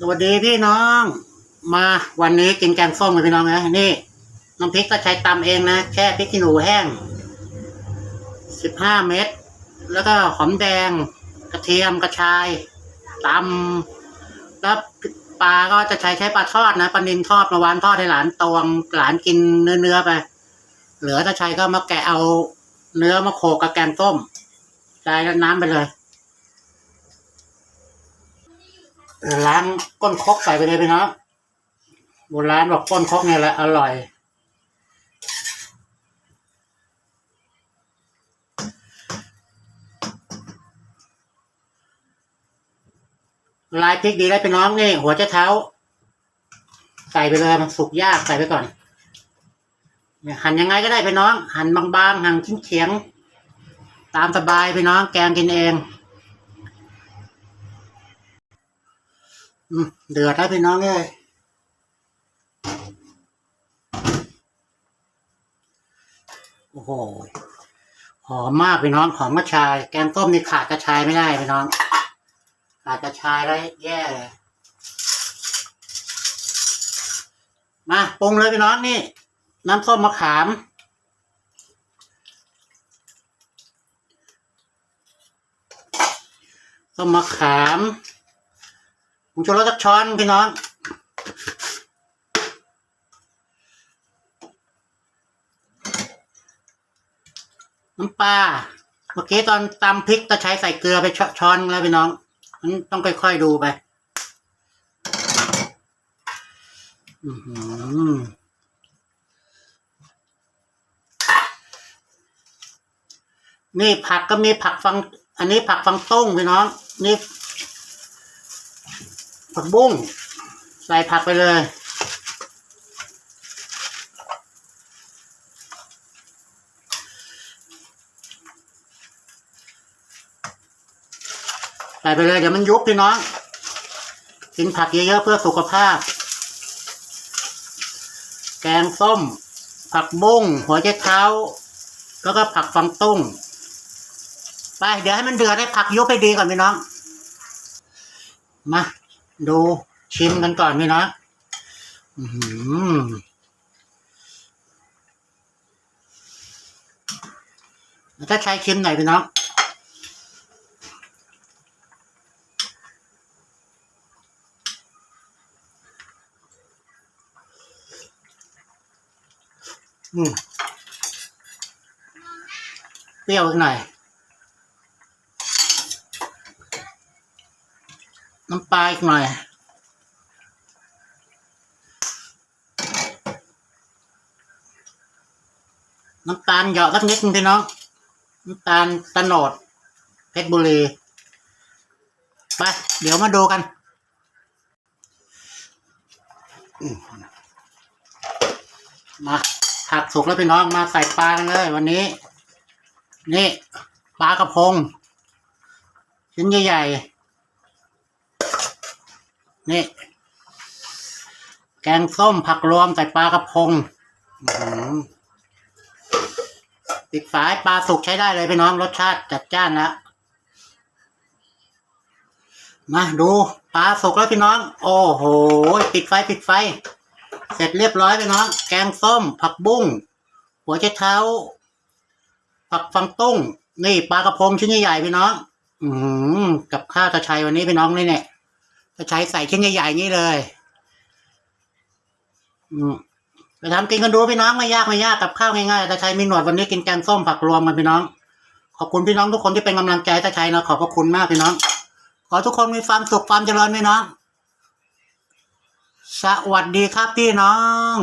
สวัสดีพี่น้อง มาวันนี้กินแกงส้มกันพี่น้องนะนี่น้ำพริกก็ใช้ตำเองนะแค่พริกขี้หนูแห้งสิบห้าเม็ดแล้วก็หอมแดง กระเทียมกระชายตำแล้วปลาก็จะใช้ใช้ปลาทอดนะปลานินทอดมาวานทอดให้หลานตวงหลานกินเนื้อเนื้อไป เหลือถ้าใช้ก็มาแกะเอาเนื้อมาโขกกับแกงส้มใส่น้ำไปเลย ล้างก้นครกใส่ไปเลยพี่น้องโบราณบอกก้นคกเนี่ยแหละอร่อย ลายพริกดีได้พี่น้องนี่ หัวเจ้าเท้า ใส่ไปเลยมันสุกยากใส่ไปก่อนหั่นยังไงก็ได้พี่น้อง หั่นบางๆหั่นชิ้นเฉียง ตามสบายพี่น้องแกงกินเอง เดือดแล้พี่น้องเอ้ยโอ้โหหอมมากพี่น้องหอมกระชาย แกงต้มนี่ขาดกระชายไม่ได้พี่น้อง ขาดกระชายแล้วแย่เลยมาปรุงเลยพี่น้องนี่ น้ำส้มมะขาม ส้มมะขาม ผมชูรสสักช้อนพี่น้องน้ำปลาเมื่อกี้ตอนตำพริกก็ใช้ใส่เกลือไปชช้อนแล้วพี่น้องมันต้องค่อยๆดูไปนี่ผักก็มีผักฟัง อันนี้ผักฟังต้งพี่น้อง นี่ ผักบุ้งใส่ผักไปเลย ใส่ไปเลยเดี๋ยวมันยุบพี่น้อง กินผักเยอะๆเพื่อสุขภาพ แกงส้ม ผักบุ้งหัวใจเท้า แล้วก็ผักฟังตุ้ง ไป เดี๋ยวให้มันเดือดให้ผักยุบให้ดีก่อนพี่น้อง มา ดูชิมกันก่อนพี่น้องอื้อหือถ้าใช้ชิมหน่อยพี่น้องอืมเปรี้ยวอีกหน่อย น้ำปลาอีกหน่อย น้ำตาลเหยาะสักนิดนึงพี่น้อง น้ำตาลตะโนดเพชรบุรี ไป เดี๋ยวมาดูกันมมาผักสุกแล้วพี่น้องมาใส่ปลากันเลย วันนี้ นี่ ปลากระพง ชิ้นใหญ่ๆ นี่ แกงส้มผักรวมใส่ปลากระพงอืมปิดฝายปลาสุกใช้ได้เลยพี่น้องรสชาติจัดจ้านแล้วมาดูปลาสุกแล้วพี่น้อง โอ้โห ปิดไฟปิดไฟ เสร็จเรียบร้อยพี่น้อง แกงส้ม ผักบุ้งหัวไชเท้า ผักฟังตุ้ง นี่ปลากระพงชิ้นใหญ่ๆพี่น้อง อืมกับข้าวตะชัยวันนี้พี่น้องนี่เนี่ย ตะชัยใส่ชิ้นใหญ่ๆนี่เลยอืมไปทำกินกันดูพี่น้องไม่ยากไม่ยากกับข้าวง่ายๆตะชัยมีหนวดวันนี้กินแกงส้มผักรวมกันพี่น้อง ขอบคุณพี่น้องทุกคนที่เป็นกำลังใจตะชัยนะขอบพระคุณมากพี่น้อง ขอทุกคนมีความสุขความเจริญพี่น้อง สวัสดีครับพี่น้อง